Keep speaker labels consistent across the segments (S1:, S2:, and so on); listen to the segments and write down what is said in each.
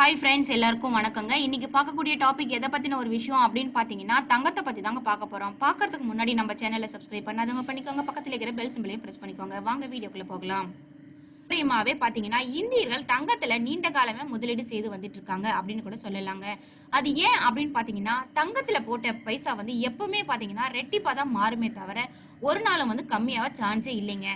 S1: Hi friends எல்லாருக்கும் வணக்கங்க. இன்னைக்கு பார்க்கக்கூடிய டாபிக் எதை பத்தின ஒரு விஷயம் அப்படின்னு பாத்தீங்கன்னா தங்கத்தை பத்தி தாங்க பார்க்க போறோம். பார்க்கறதுக்கு முன்னாடி நம்ம சேனலை சப்ஸ்கிரைப் பண்ணாதவங்க பண்ணிக்கோங்க. பக்கத்துல இருக்கிற பெல் சிம்பிளையும் பிரஸ் பண்ணிக்கோங்க. வாங்க வீடியோக்குள்ள போகலாம். முக்கியமாவே பாத்தீங்கன்னா இந்தியர்கள் தங்கத்துல நீண்ட காலமே முதலீடு செய்து வந்துட்டு இருக்காங்க அப்படின்னு கூட சொல்லலாங்க. அது ஏன் அப்படின்னு பாத்தீங்கன்னா தங்கத்துல போட்ட பைசா வந்து எப்பவுமே பாத்தீங்கன்னா ரெட்டிப்பா தான் மாறுமே தவிர ஒரு நாளும் வந்து கம்மியாக சான்ஸே இல்லைங்க.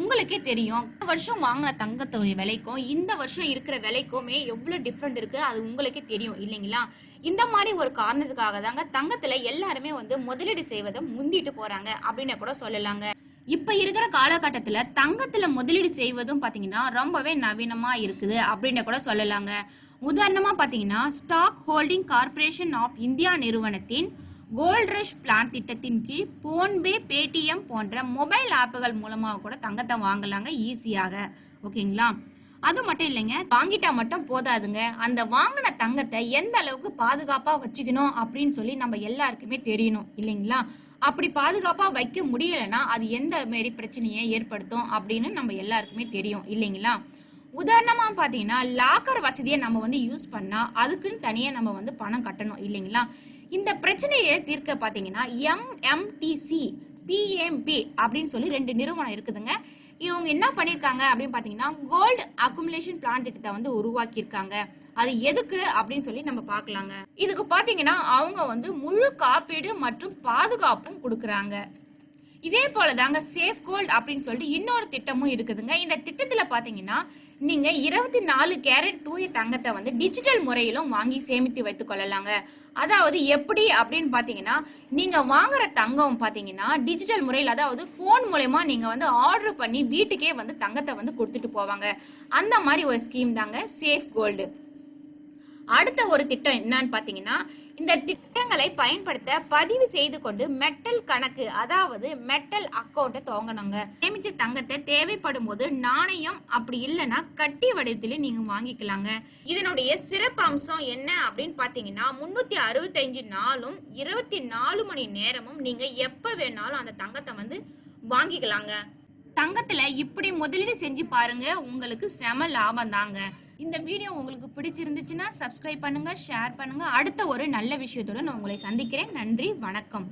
S1: உங்களுக்கே தெரியும் இந்த வருஷம் வாங்கின தங்கத்தோடைய விலைக்கும் இந்த வருஷம் இருக்கிற விலைக்குமே எவ்வளவு டிஃப்ரெண்ட் இருக்கு அது உங்களுக்கே தெரியும் இல்லைங்களா? இந்த மாதிரி ஒரு காரணத்துக்காக தாங்க தங்கத்துல எல்லாருமே வந்து முதலீடு செய்வதை முந்திட்டு போறாங்க அப்படின்னு கூட சொல்லலாங்க. இப்ப இருக்கிற காலகட்டத்துல தங்கத்துல முதலீடு செய்வதும் பாத்தீங்கன்னா ரொம்பவே நவீனமா இருக்குது அப்படின்னு கூட சொல்லலாங்க. உதாரணமா பாத்தீங்கன்னா stock holding corporation of India நிறுவனத்தின் கோல்ட் ரஷ் பிளான் திட்டத்தின் கீழ் போன்பே பேடிஎம் போன்ற மொபைல் ஆப்புகள் மூலமாக கூட தங்கத்தை வாங்கலாங்க ஈஸியாக ஓகேங்களா அது மட்டும் இல்லைங்க வாங்கிட்டா மட்டும் போதாதுங்க. அந்த வாங்கின தங்கத்தை எந்த அளவுக்கு பாதுகாப்பா வச்சுக்கணும் அப்படின்னு சொல்லி நம்ம எல்லாருக்குமே தெரியணும் இல்லைங்களா? அப்படி பாதுகாப்பா வைக்க முடியலைன்னா அது எந்த மாரி பிரச்சனையை ஏற்படுத்தும் அப்படின்னு நம்ம எல்லாருக்குமே தெரியும் இல்லைங்களா? உதாரணமா பாத்தீங்கன்னா லாக்கர் வசதியை நம்ம வந்து யூஸ் பண்ணா அதுக்குன்னு தனியா நம்ம வந்து பணம் கட்டணும் இல்லைங்களா? இந்த பிரச்சனையை தீர்க்க பாத்தீங்கன்னா எம்எம்டிசி பிஎம்பி அப்படின்னு சொல்லி ரெண்டு நிறுவனம் இருக்குதுங்க. இவங்க என்ன பண்ணியிருக்காங்க அப்படின்னு பார்த்தீங்கன்னா கோல்டு அக்குமுலேஷன் பிளான் திட்டத்தை வந்து உருவாக்கியிருக்காங்க. அது எதுக்கு அப்படின்னு சொல்லி நம்ம பார்க்கலாங்க. இதுக்கு பார்த்தீங்கன்னா அவங்க வந்து முழு காப்பீடு மற்றும் பாதுகாப்பும் கொடுக்குறாங்க. இதே போல தாங்க சேஃப் கோல்ட் அப்படின்னு சொல்லிட்டு இன்னொரு திட்டமும் இருக்குதுங்க. இந்த திட்டத்தில் பார்த்தீங்கன்னா நீங்க இருபத்தி நாலு கேரட் தூய தங்கத்தை வந்து டிஜிட்டல் முறையிலும் வாங்கி சேமித்து வைத்துக் கொள்ளலாங்க. அதாவது எப்படி அப்படின்னு பாத்தீங்கன்னா நீங்க வாங்குற தங்கம் பாத்தீங்கன்னா டிஜிட்டல் முறையில் அதாவது போன் மூலயமா நீங்க வந்து ஆர்டர் பண்ணி வீட்டுக்கே வந்து தங்கத்தை வந்து கொடுத்துட்டு போவாங்க. அந்த மாதிரி ஒரு ஸ்கீம் தாங்க சேஃப் கோல்டு அடுத்த ஒரு திட்டம் என்னன்னு பாத்தீங்கன்னா இந்த திட்டங்களை பயன்படுத்த பதிவு செய்து கொண்டு மெட்டல் கணக்கு அதாவது மெட்டல் அக்கௌண்ட்டை துவங்கணுங்க. சேமிச்ச தங்கத்தை தேவைப்படும் போது நாணயம் அப்படி இல்லைன்னா கட்டி வடிவத்திலையும் நீங்க வாங்கிக்கலாங்க. இதனுடைய சிறப்பு அம்சம் என்ன அப்படின்னு பாத்தீங்கன்னா முன்னூத்தி அறுபத்தஞ்சு நாளும் இருபத்தி நாலு மணி நேரமும் நீங்க எப்ப வேணாலும் அந்த தங்கத்தை வந்து வாங்கிக்கலாங்க. தங்கத்துல இப்படி முதலீடு செஞ்சு பாருங்க உங்களுக்கு செம லாபம் தாங்க. இந்த வீடியோ உங்களுக்கு பிடிச்சிருந்துச்சுன்னா சப்ஸ்கிரைப் பண்ணுங்க ஷேர் பண்ணுங்க. அடுத்த ஒரு நல்ல விஷயத்தோட நான் உங்களை சந்திக்கிறேன். நன்றி வணக்கம்.